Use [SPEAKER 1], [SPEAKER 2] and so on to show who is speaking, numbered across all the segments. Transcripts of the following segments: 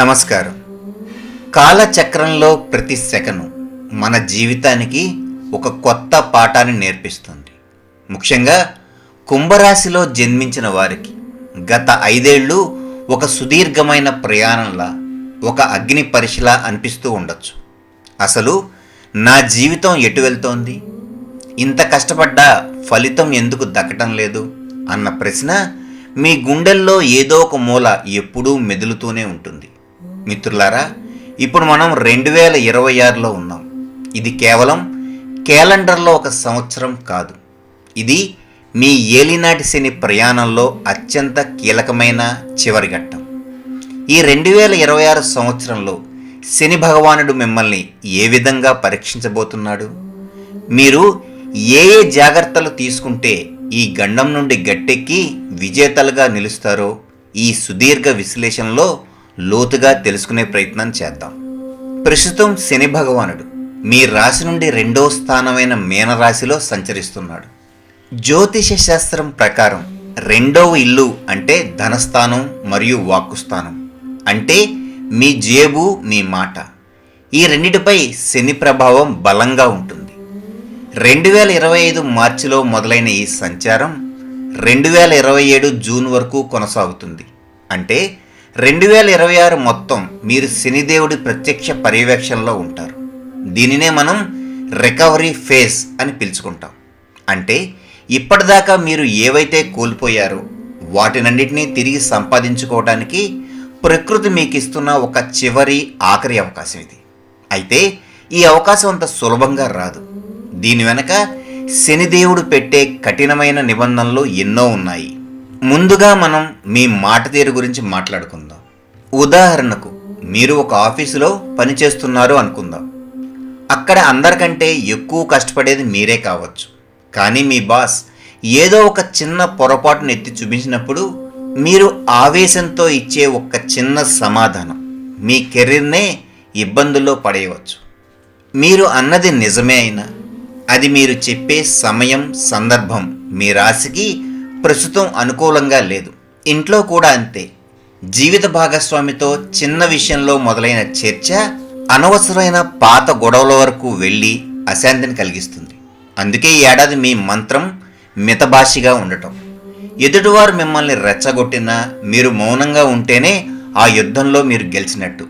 [SPEAKER 1] నమస్కారం. కాలచక్రంలో ప్రతి సెకను మన జీవితానికి ఒక కొత్త పాఠాన్ని నేర్పిస్తుంది. ముఖ్యంగా కుంభరాశిలో జన్మించిన వారికి గత ఐదేళ్ళు ఒక సుదీర్ఘమైన ప్రయాణంలా ఒక అగ్ని పరీక్షలా అనిపిస్తూ ఉండొచ్చు. అసలు నా జీవితం ఎటు వెళ్తోంది? ఇంత కష్టపడ్డా ఫలితం ఎందుకు దక్కటం లేదు? అన్న ప్రశ్న మీ గుండెల్లో ఏదో ఒక మూల ఎప్పుడూ మెదులుతూనే ఉంటుంది. మిత్రులారా ఇప్పుడు మనం రెండు వేల ఇరవై ఆరులో ఉన్నాం. ఇది కేవలం క్యాలెండర్లో ఒక సంవత్సరం కాదు. ఇది మీ ఏలినాటి శని ప్రయాణంలో అత్యంత కీలకమైన చివరి ఘట్టం. ఈ రెండు వేల ఇరవై ఆరు సంవత్సరంలో శని భగవానుడు మిమ్మల్ని ఏ విధంగా పరీక్షించబోతున్నాడు? మీరు ఏ ఏ జాగ్రత్తలు తీసుకుంటే ఈ గండం నుండి గట్టెక్కి విజేతలుగా నిలుస్తారో ఈ సుదీర్ఘ విశ్లేషణలో లోతుగా తెలుసుకునే ప్రయత్నం చేద్దాం. ప్రస్తుతం శని భగవానుడు మీ రాశి నుండి రెండో స్థానమైన మీనరాశిలో సంచరిస్తున్నాడు. జ్యోతిష శాస్త్రం ప్రకారం రెండవ ఇల్లు అంటే ధనస్థానం మరియు వాక్కుస్థానం. అంటే మీ జేబు మీ మాట. ఈ రెండిటిపై శని ప్రభావం బలంగా ఉంటుంది. రెండు వేల ఇరవై ఐదు మార్చిలో మొదలైన ఈ సంచారం రెండు వేల ఇరవై ఏడు జూన్ వరకు కొనసాగుతుంది. అంటే రెండు వేల ఇరవై ఆరు మొత్తం మీరు శనిదేవుడి ప్రత్యక్ష పర్యవేక్షణలో ఉంటారు. దీనినే మనం రికవరీ ఫేజ్ అని పిలుచుకుంటాం. అంటే ఇప్పటిదాకా మీరు ఏవైతే కోల్పోయారో వాటినన్నిటినీ తిరిగి సంపాదించుకోవడానికి ప్రకృతి మీకు ఇస్తున్న ఒక చివరి ఆఖరి అవకాశం ఇది. అయితే ఈ అవకాశం అంత సులభంగా రాదు. దీని వెనక శనిదేవుడు పెట్టే కఠినమైన నిబంధనలు ఎన్నో ఉన్నాయి. ముందుగా మనం మీ మాట తీరు గురించి మాట్లాడుకుందాం. ఉదాహరణకు మీరు ఒక ఆఫీసులో పనిచేస్తున్నారు అనుకుందాం. అక్కడ అందరికంటే ఎక్కువ కష్టపడేది మీరే కావచ్చు. కానీ మీ బాస్ ఏదో ఒక చిన్న పొరపాటును ఎత్తి చూపించినప్పుడు మీరు ఆవేశంతో ఇచ్చే ఒక చిన్న సమాధానం మీ కెరీర్నే ఇబ్బందుల్లో పడేయవచ్చు. మీరు అన్నది నిజమే అయినా అది మీరు చెప్పే సమయం సందర్భం మీ రాశికి ప్రస్తుతం అనుకూలంగా లేదు. ఇంట్లో కూడా అంతే. జీవిత భాగస్వామితో చిన్న విషయంలో మొదలైన చర్చ అనవసరమైన పాత గొడవల వరకు వెళ్ళి అశాంతిని కలిగిస్తుంది. అందుకే ఈ ఏడాది మీ మంత్రం మితభాషిగా ఉండటం. ఎదుటివారు మిమ్మల్ని రెచ్చగొట్టినా మీరు మౌనంగా ఉంటేనే ఆ యుద్ధంలో మీరు గెలిచినట్టు.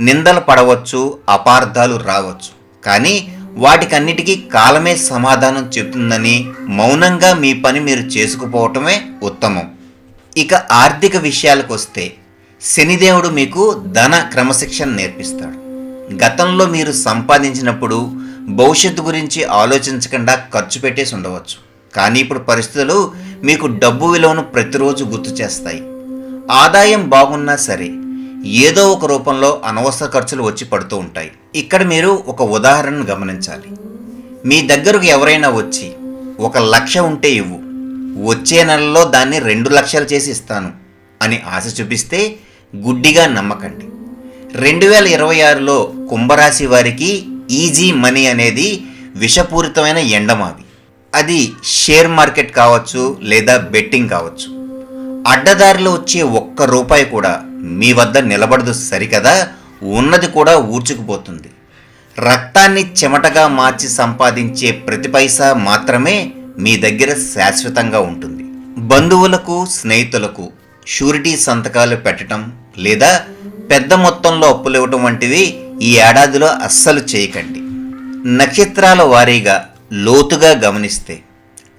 [SPEAKER 1] నిందలు పడవచ్చు అపార్థాలు రావచ్చు. కానీ వాటికన్నిటికీ కాలమే సమాధానం చెప్తుందని మౌనంగా మీ పని మీరు చేసుకుపోవటమే ఉత్తమం. ఇక ఆర్థిక విషయాలకు వస్తే శనిదేవుడు మీకు ధన క్రమశిక్షణ నేర్పిస్తాడు. గతంలో మీరు సంపాదించినప్పుడు భవిష్యత్తు గురించి ఆలోచించకుండా ఖర్చు పెట్టేసి ఉండవచ్చు. కానీ ఇప్పుడు పరిస్థితులు మీకు డబ్బు విలువను ప్రతిరోజు గుర్తు చేస్తాయి. ఆదాయం బాగున్నా సరే ఏదో ఒక రూపంలో అనవసర ఖర్చులు వచ్చి పడుతూ ఉంటాయి. ఇక్కడ మీరు ఒక ఉదాహరణను గమనించాలి. మీ దగ్గరకు ఎవరైనా వచ్చి ఒక లక్ష ఉంటే ఇవ్వు వచ్చే నెలలో దాన్ని రెండు లక్షలు చేసి ఇస్తాను అని ఆశ చూపిస్తే గుడ్డిగా నమ్మకండి. రెండు వేల ఇరవై ఆరులో కుంభరాశి వారికి ఈజీ మనీ అనేది విషపూరితమైన ఎండమావి అది షేర్ మార్కెట్ కావచ్చు లేదా బెట్టింగ్ కావచ్చు. అడ్డదారిలో వచ్చే ఒక్క రూపాయి కూడా మీ వద్ద నిలబడదు సరికదా? ఉన్నది కూడా ఊర్చుకుపోతుంది. రక్తాన్ని చెమటగా మార్చి సంపాదించే ప్రతి పైసా మాత్రమే మీ దగ్గర శాశ్వతంగా ఉంటుంది. బంధువులకు స్నేహితులకు షూరిటీ సంతకాలు పెట్టడం లేదా పెద్ద మొత్తంలో అప్పులు ఇవ్వటం వంటివి ఈ ఏడాదిలో అస్సలు చేయకండి. నక్షత్రాల వారీగా లోతుగా గమనిస్తే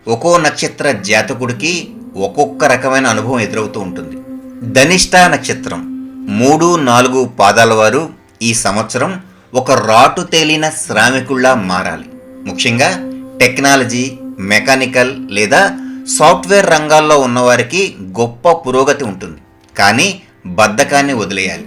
[SPEAKER 1] ఒక్కో నక్షత్ర జాతకుడికి ఒక్కొక్క రకమైన అనుభవం ఎదురవుతూ ఉంటుంది. ధనిష్ట నక్షత్రం. మూడు నాలుగు పాదాల వారు ఈ సంవత్సరం ఒక రాటు తేలిన శ్రామికుల్లా మారాలి. ముఖ్యంగా టెక్నాలజీ మెకానికల్ లేదా సాఫ్ట్వేర్ రంగాల్లో ఉన్నవారికి గొప్ప పురోగతి ఉంటుంది. కానీ బద్ధకాన్ని వదిలేయాలి.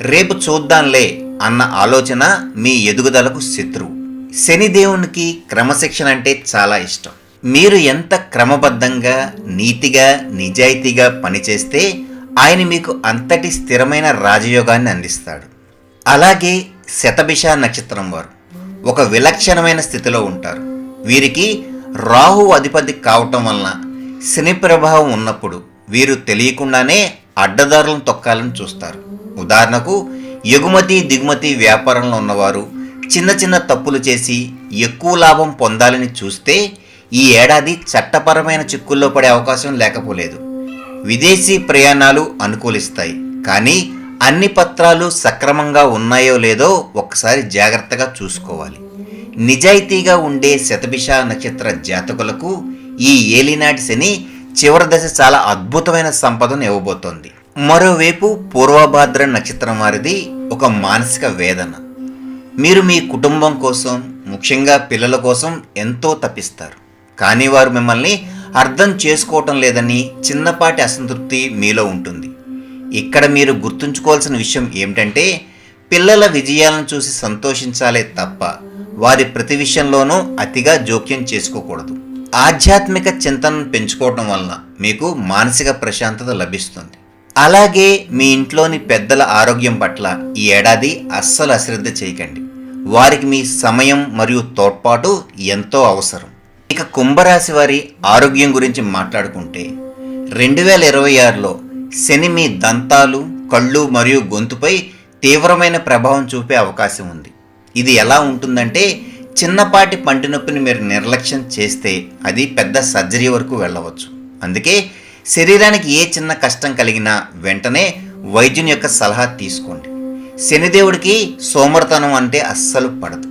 [SPEAKER 1] రేపు చూద్దాంలే అన్న ఆలోచన మీ ఎదుగుదలకు శత్రువు. శనిదేవునికి క్రమశిక్షణ అంటే చాలా ఇష్టం. మీరు ఎంత క్రమబద్ధంగా నీతిగా నిజాయితీగా పనిచేస్తే ఆయన మీకు అంతటి స్థిరమైన రాజయోగాన్ని అందిస్తాడు. అలాగే శతభిష నక్షత్రం వారు ఒక విలక్షణమైన స్థితిలో ఉంటారు. వీరికి రాహు అధిపతి కావటం వలన శని ప్రభావం ఉన్నప్పుడు వీరు తెలియకుండానే అడ్డదారులను తొక్కాలని చూస్తారు. ఉదాహరణకు ఎగుమతి దిగుమతి వ్యాపారంలో ఉన్నవారు చిన్న చిన్న తప్పులు చేసి ఎక్కువ లాభం పొందాలని చూస్తే ఈ ఏడాది చట్టపరమైన చిక్కుల్లో పడే అవకాశం లేకపోలేదు. విదేశీ ప్రయాణాలు అనుకూలిస్తాయి. కానీ అన్ని పత్రాలు సక్రమంగా ఉన్నాయో లేదో ఒక్కసారి జాగ్రత్తగా చూసుకోవాలి. నిజాయితీగా ఉండే శతభిష నక్షత్ర జాతకులకు ఈ ఏలినాటి శని చివరి దశ చాలా అద్భుతమైన సంపదను ఇవ్వబోతోంది. మరోవైపు పూర్వభాద్ర నక్షత్రం వారిది ఒక మానసిక వేదన. మీరు మీ కుటుంబం కోసం ముఖ్యంగా పిల్లల కోసం ఎంతో తప్పిస్తారు కానీ వారు మిమ్మల్ని అర్థం చేసుకోవటం లేదని చిన్నపాటి అసంతృప్తి మీలో ఉంటుంది. ఇక్కడ మీరు గుర్తుంచుకోవాల్సిన విషయం ఏమిటంటే పిల్లల విజయాలను చూసి సంతోషించాలే తప్ప వారి ప్రతి విషయంలోనూ అతిగా జోక్యం చేసుకోకూడదు. ఆధ్యాత్మిక చింతనను పెంచుకోవటం వలన మీకు మానసిక ప్రశాంతత లభిస్తుంది. అలాగే మీ ఇంట్లోని పెద్దల ఆరోగ్యం పట్ల ఈ ఏడాది అస్సలు అశ్రద్ధ చేయకండి. వారికి మీ సమయం మరియు తోడ్పాటు ఎంతో అవసరం. ఇక కుంభరాశి వారి ఆరోగ్యం గురించి మాట్లాడుకుంటే రెండు వేల ఇరవై ఆరులో శని మీ దంతాలు కళ్ళు మరియు గొంతుపై తీవ్రమైన ప్రభావం చూపే అవకాశం ఉంది. ఇది ఎలా ఉంటుందంటే చిన్నపాటి పంటి నొప్పిని మీరు నిర్లక్ష్యం చేస్తే అది పెద్ద సర్జరీ వరకు వెళ్ళవచ్చు. అందుకే శరీరానికి ఏ చిన్న కష్టం కలిగినా వెంటనే వైద్యుని యొక్క సలహా తీసుకోండి. శనిదేవుడికి సోమరతనం అంటే అస్సలు పడదు.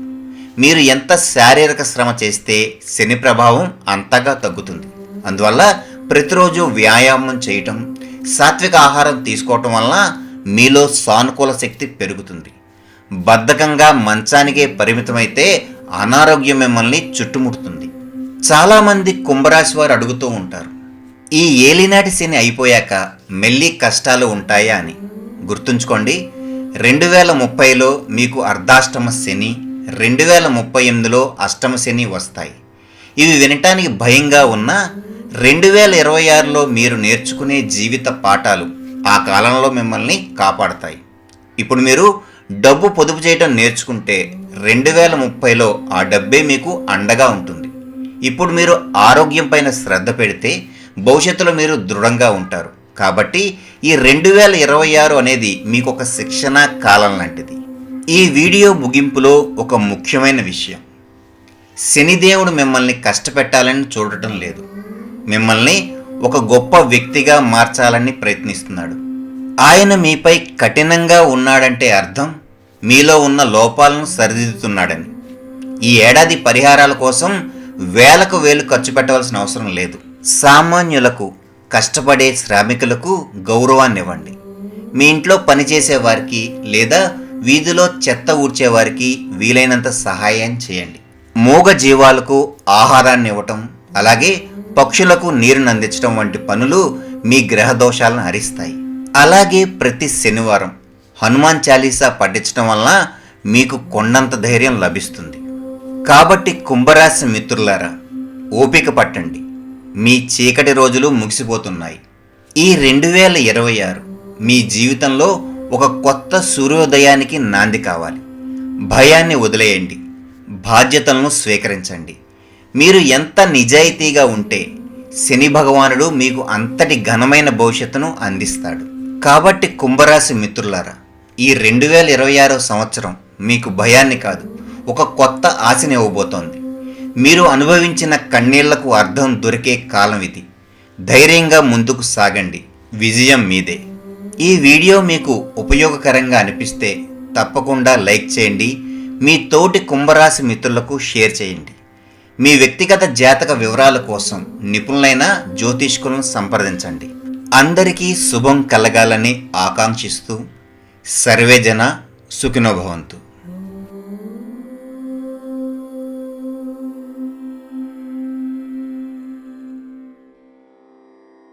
[SPEAKER 1] మీరు ఎంత శారీరక శ్రమ చేస్తే శని ప్రభావం అంతగా తగ్గుతుంది. అందువల్ల ప్రతిరోజు వ్యాయామం చేయటం సాత్విక ఆహారం తీసుకోవటం వలన మీలో సానుకూల శక్తి పెరుగుతుంది. బద్ధకంగా మంచానికే పరిమితమైతే అనారోగ్యం మిమ్మల్ని చుట్టుముడుతుంది. చాలామంది కుంభరాశి వారు అడుగుతూ ఉంటారు ఈ ఏలినాటి శని అయిపోయాక మెల్లి కష్టాలు ఉంటాయా? అని. గుర్తుంచుకోండి రెండు వేల ముప్పైలో మీకు అర్ధాష్టమ శని రెండు వేల ముప్పై ఎనిమిదిలో అష్టమ శని వస్తాయి. ఇవి వినటానికి భయంగా ఉన్నా రెండు వేల ఇరవై ఆరులో మీరు నేర్చుకునే జీవిత పాఠాలు ఆ కాలంలో మిమ్మల్ని కాపాడతాయి. ఇప్పుడు మీరు డబ్బు పొదుపు చేయటం నేర్చుకుంటే రెండు వేల ముప్పైలో ఆ డబ్బే మీకు అండగా ఉంటుంది. ఇప్పుడు మీరు ఆరోగ్యం పైన శ్రద్ధ పెడితే భవిష్యత్తులో మీరు దృఢంగా ఉంటారు. కాబట్టి ఈ రెండు వేల ఇరవై ఆరు అనేది మీకు ఒక శిక్షణ కాలం లాంటిది. ఈ వీడియో ముగింపులో ఒక ముఖ్యమైన విషయం. శనిదేవుడు మిమ్మల్ని కష్టపెట్టాలని చూడటం లేదు. మిమ్మల్ని ఒక గొప్ప వ్యక్తిగా మార్చాలని ప్రయత్నిస్తున్నాడు. ఆయన మీపై కఠినంగా ఉన్నాడంటే అర్థం మీలో ఉన్న లోపాలను సరిదిద్దుతున్నాడని. ఈ ఏడాది పరిహారాల కోసం వేలకు వేలు ఖర్చు పెట్టవలసిన అవసరం లేదు. సామాన్యులకు కష్టపడే శ్రామికులకు గౌరవాన్ని ఇవ్వండి మీ ఇంట్లో పనిచేసే వారికి లేదా వీధిలో చెత్త ఊడ్చేవారికి వీలైనంత సహాయం చేయండి. మూగ జీవాలకు ఆహారాన్ని ఇవ్వటం అలాగే పక్షులకు నీరుని అందించడం వంటి పనులు మీ గ్రహ దోషాలను హరిస్తాయి అలాగే ప్రతి శనివారం హనుమాన్ చాలీసా పఠించడం వలన మీకు కొండంత ధైర్యం లభిస్తుంది. కాబట్టి కుంభరాశి మిత్రులారా ఓపిక పట్టండి. మీ చీకటి రోజులు ముగిసిపోతున్నాయి. ఈ రెండు వేల ఇరవై ఆరు మీ జీవితంలో ఒక కొత్త సూర్యోదయానికి నాంది కావాలి. భయాన్ని వదిలేయండి. బాధ్యతలను స్వీకరించండి. మీరు ఎంత నిజాయితీగా ఉంటే శని భగవానుడు మీకు అంతటి ఘనమైన భవిష్యత్తును అందిస్తాడు. కాబట్టి కుంభరాశి మిత్రులారా ఈ రెండు వేల ఇరవై ఆరో సంవత్సరం మీకు భయాన్ని కాదు ఒక కొత్త ఆశని ఇవ్వబోతోంది. మీరు అనుభవించిన కన్నీళ్ళకు అర్థం దొరికే కాలం ఇది. ధైర్యంగా ముందుకు సాగండి. విజయం మీదే. ఈ వీడియో మీకు ఉపయోగకరంగా అనిపిస్తే తప్పకుండా లైక్ చేయండి. మీ తోటి కుంభరాశి మిత్రులకు షేర్ చేయండి. మీ వ్యక్తిగత జాతక వివరాల కోసం నిపుణులైన జ్యోతిష్కులను సంప్రదించండి. అందరికీ శుభం కలగాలని ఆకాంక్షిస్తూ సర్వేజన సుఖినోభవంతు